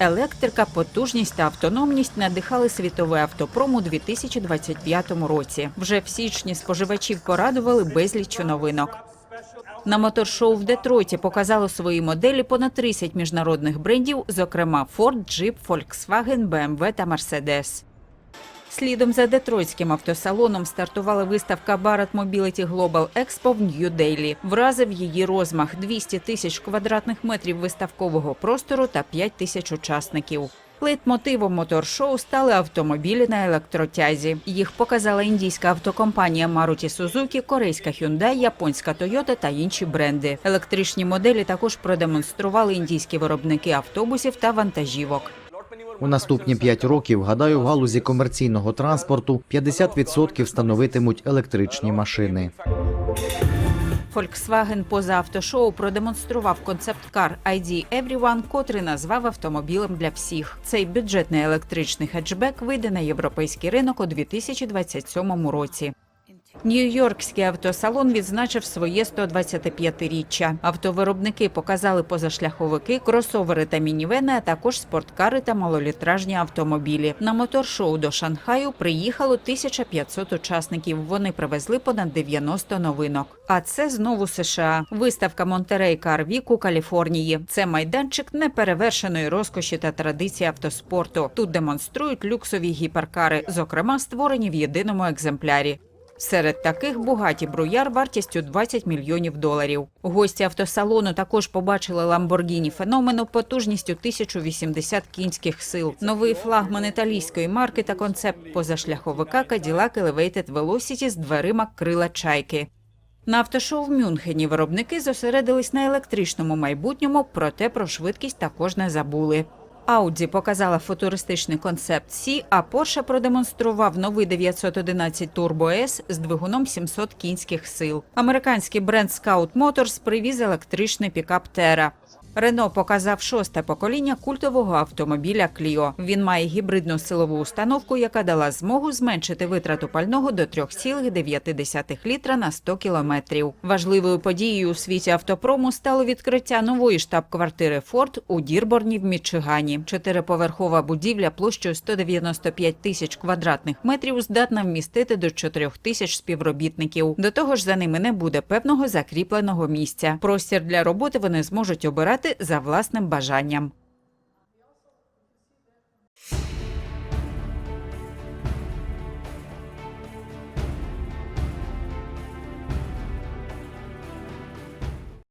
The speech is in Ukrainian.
Електрика, потужність та автономність надихали світовий автопром у 2025 році. Вже в січні споживачів порадували безліч новинок. На моторшоу в Детройті показало свої моделі понад 30 міжнародних брендів, зокрема Ford, Jeep, Volkswagen, BMW та Mercedes. Слідом за детройтським автосалоном стартувала виставка Barrett Mobility Global Expo в Нью-Дейлі. Вразив її розмах 200 тисяч квадратних метрів виставкового простору та 5 тисяч учасників. Лейтмотивом моторшоу стали автомобілі на електротязі. Їх показала індійська автокомпанія Maruti Suzuki, корейська Hyundai, японська Toyota та інші бренди. Електричні моделі також продемонстрували індійські виробники автобусів та вантажівок. У наступні 5 років, гадаю, в галузі комерційного транспорту 50% становитимуть електричні машини. Volkswagen поза автошоу продемонстрував концепт-кар ID Everyone, котрий назвав автомобілем для всіх. Цей бюджетний електричний хетчбек вийде на європейський ринок у 2027 році. Нью-Йоркський автосалон відзначив своє 125-річчя. Автовиробники показали позашляховики, кросовери та мінівени, а також спорткари та малолітражні автомобілі. На моторшоу до Шанхаю приїхало 1500 учасників. Вони привезли понад 90 новинок. А це знову США. Виставка Монтерей Кар Вік у Каліфорнії. Це майданчик неперевершеної розкоші та традиції автоспорту. Тут демонструють люксові гіперкари, зокрема створені в єдиному екземплярі. Серед таких бугаті бруяр вартістю 20 мільйонів доларів. Гості автосалону також побачили Lamborghini феномену потужністю 1080 кінських сил. Новий флагман італійської марки та концепт позашляховика Cadillac Elevated Velocity з дверима крила чайки. На автошоу в Мюнхені виробники зосередились на електричному майбутньому, проте про швидкість також не забули. Audi показала футуристичний концепт Сі, а Porsche продемонстрував новий 911 Turbo S з двигуном 700 кінських сил. Американський бренд Scout Motors привіз електричний пікап Terra. Рено показав шосте покоління культового автомобіля Clio. Він має гібридну силову установку, яка дала змогу зменшити витрату пального до 3,9 літра на 100 кілометрів. Важливою подією у світі автопрому стало відкриття нової штаб-квартири Ford у Дірборні в Мічигані. Чотириповерхова будівля площею 195 тисяч квадратних метрів здатна вмістити до 4 тисяч співробітників. До того ж, за ними не буде певного закріпленого місця. Простір для роботи вони зможуть обирати за власним бажанням.